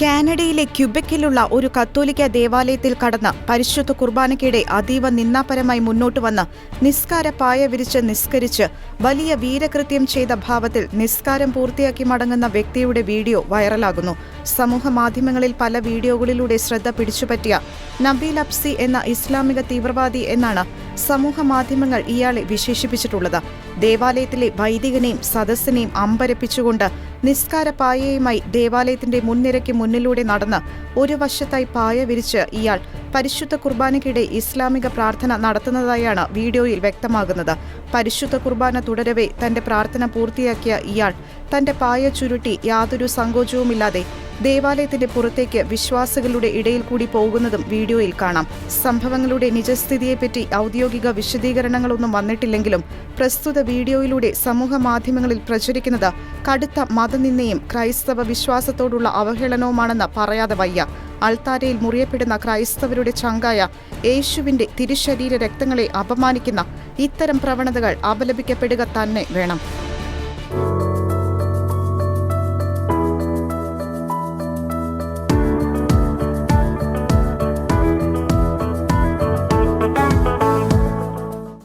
കാനഡയിലെ ക്യുബെക്കിലുള്ള ഒരു കത്തോലിക്ക ദേവാലയത്തിൽ കടന്ന് പരിശുദ്ധ കുർബാനയ്ക്കിടെ അതീവ നിന്നാപരമായി മുന്നോട്ട് വന്ന് നിസ്കാര പായ വിരിച്ച് നിസ്കരിച്ച് വലിയ വീരകൃത്യം ചെയ്ത ഭാവത്തിൽ നിസ്കാരം പൂർത്തിയാക്കി മടങ്ങുന്ന വ്യക്തിയുടെ വീഡിയോ വൈറലാകുന്നു. സമൂഹ മാധ്യമങ്ങളിൽ പല വീഡിയോകളിലൂടെ ശ്രദ്ധ പിടിച്ചുപറ്റിയ നബീൽ അബ്സി എന്ന ഇസ്ലാമിക തീവ്രവാദി എന്നാണ് സമൂഹ മാധ്യമങ്ങൾ ഇയാളെ വിശേഷിപ്പിച്ചിട്ടുള്ളത്. ദേവാലയത്തിലെ വൈദികനെയും സദസ്സിനെയും അമ്പരപ്പിച്ചുകൊണ്ട് നിസ്കാര പായയുമായി ദേവാലയത്തിന്റെ മുൻനിരയ്ക്ക് മുന്നിലൂടെ നടന്ന് ഒരു വശത്തായി പായ വിരിച്ച് ഇയാൾ പരിശുദ്ധ കുർബാനയ്ക്കിടെ ഇസ്ലാമിക പ്രാർത്ഥന നടത്തുന്നതായാണ് വീഡിയോയിൽ വ്യക്തമാകുന്നത്. പരിശുദ്ധ കുർബാന തുടരവെ തന്റെ പ്രാർത്ഥന പൂർത്തിയാക്കിയ ഇയാൾ. തന്റെ പായ ചുരുട്ടി യാതൊരു സങ്കോചവുമില്ലാതെ ദേവാലയത്തിന്റെ പുറത്തേക്ക് വിശ്വാസികളുടെ ഇടയിൽ കൂടി പോകുന്നതും വീഡിയോയിൽ കാണാം. സംഭവങ്ങളുടെ നിജസ്ഥിതിയെപ്പറ്റി ഔദ്യോഗിക വിശദീകരണങ്ങളൊന്നും വന്നിട്ടില്ലെങ്കിലും പ്രസ്തുത വീഡിയോയിലൂടെ സമൂഹ മാധ്യമങ്ങളിൽ പ്രചരിക്കുന്നത് കടുത്ത മതനിന്ദയും ക്രൈസ്തവ വിശ്വാസത്തോടുള്ള അവഹേളനവുമാണെന്ന് പറയാതെ വയ്യ. അൾത്താരയിൽ മുറിയപ്പെടുന്ന ക്രൈസ്തവരുടെ ചങ്കായ യേശുവിന്റെ തിരുശരീര രക്തങ്ങളെ അപമാനിക്കുന്ന ഇത്തരം പ്രവണതകൾ അപലപിക്കപ്പെടുക തന്നെ വേണം.